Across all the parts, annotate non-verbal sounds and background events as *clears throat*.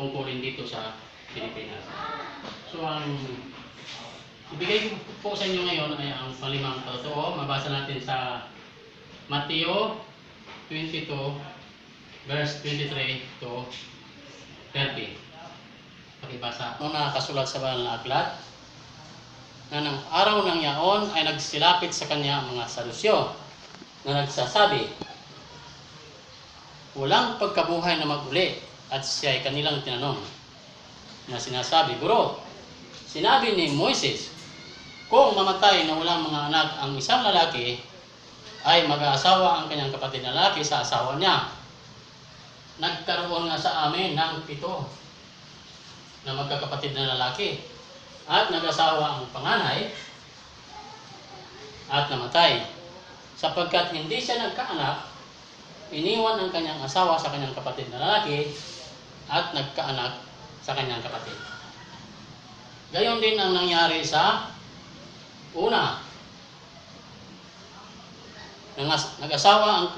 ungkulin dito sa Pilipinas. So ang ibigay ko po sa inyo ngayon ay ang palimang totoo. Mabasa natin sa Mateo 22 verse 23 to 30. Pakibasa. Nung nakasulat sa banal na aklat, na ng araw ng yaon ay nagsilapit sa kanya ang mga sadusyo na nagsasabi, walang pagkabuhay na maguli at siya ay kanilang tinanong na sinasabi, Guro, sinabi ni Moises, kung mamatay na walang mga anak ang isang lalaki, ay mag-aasawa ang kanyang kapatid na lalaki sa asawa niya. Nagkaroon nga sa amin ng pito na magkakapatid na lalaki at nag-asawa ang panganay at namatay. Sapagkat hindi siya nagkaanak, iniwan ang kanyang asawa sa kanyang kapatid na lalaki at nagkaanak sa kanyang kapatid. Gayon din ang nangyari sa una. Nag-asawa ang,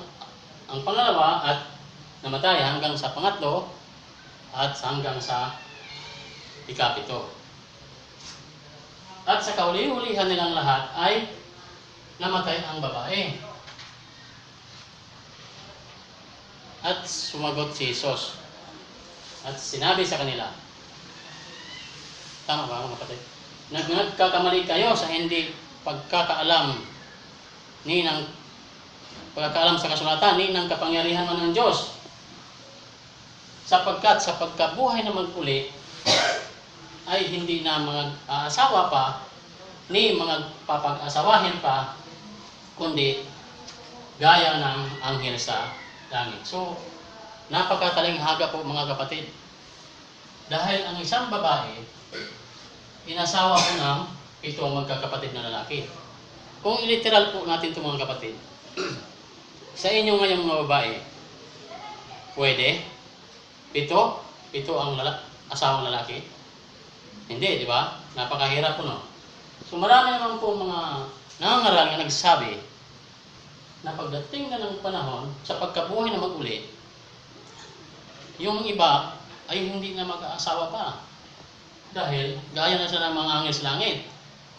ang pangalawa at namatay hanggang sa pangatlo at hanggang sa ikapito. At sa kauli-ulihan nilang lahat ay namatay ang babae. At sumagot si Jesus. At sinabi sa kanila, Tama ba mga kapatid? Nag nagkakamali kayo sa hindi pagkakaalam ni ng pagkakaalam sa kasulatan ni ng kapangyarihan man ng Diyos. Sapagkat sa pagkabuhay na maguli ay hindi na mga aasawa pa ni mga papag-asawahin pa kundi gaya ng anghel sa langit. So, napakatalinghaga po mga kapatid. Dahil ang isang babae, inasawa ko ng ito ang magkakapatid na lalaki. Kung iliteral po natin ito mga kapatid, *clears throat* sa inyo ngayong mga babae, pwede, pito, pito ang lala, asawang lalaki. Hindi, di ba? Napakahirap po, no? So marami naman po mga nangangaral na nagsabi na pagdating na ng panahon sa pagkabuhay na mag-uli, yung iba ay hindi na mag-aasawa pa. Dahil gaya na siya ng mga angel sa langit.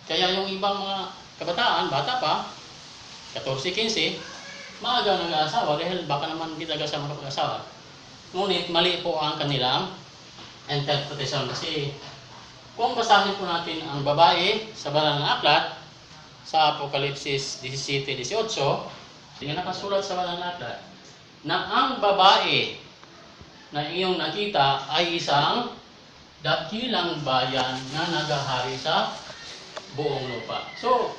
Kaya yung ibang mga kabataan, bata pa, 14-15, maaga nag-aasawa dahil baka naman hindi talaga siya makapag-asawa. Ngunit mali po ang kanilang interpretation kasi kung basahin po natin ang babae sa banal na aklat sa Apokalipsis 17-18, tingnan nakasulat sa banal na aklat na ang babae na iyong nakita ay isang dakilang bayan na nagahari sa buong lupa. So,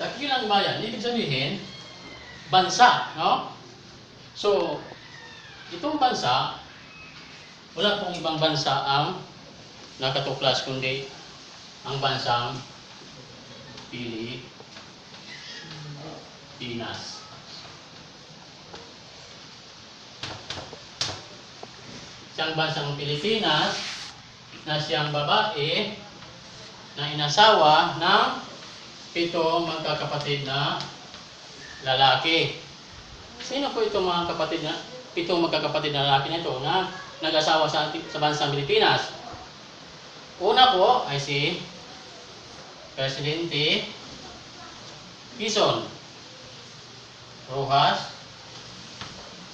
dakilang bayan, ibig sabihin, bansa, no? So, itong bansa, wala pong ibang bansa ang nakatuklas kundi ang bansang Pilipinas. Siyang bansang Pilipinas na siyang babae na inasawa ng pito magkakapatid na lalaki. Sino po itong mga kapatid na pitong magkakapatid na lalaki na ito na nag-asawa sa, sa bansang Pilipinas? Una po ay si Presidente Quezon Rojas,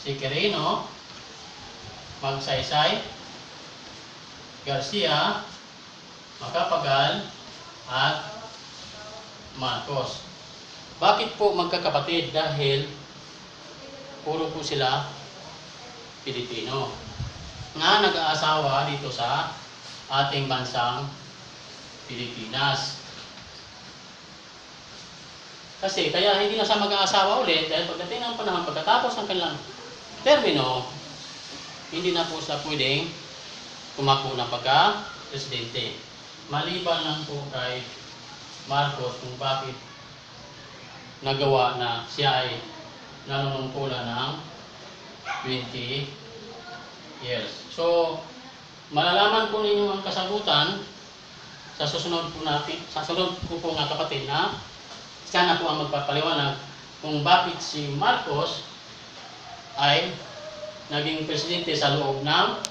si Quirino, Magsaysay, Garcia, Macapagal, at Marcos. Bakit po magkakapatid? Dahil puro po sila Pilipino na nag-aasawa dito sa ating bansang Pilipinas. Kasi kaya hindi na siya mag-aasawa ulit dahil pagdating ng panahon pagkatapos ng kanilang termino, hindi na po siya pwedeng kumako ng pagka-presidente. Maliban lang po kay Marcos kung bakit nagawa na siya ay nanunungkulan ng 20 years. So, malalaman po ninyo ang kasagutan sa susunod po natin, sa susunod po po nga kapatid na siya na po ang magpapaliwanag kung bakit si Marcos ay naging presidente sa loob ng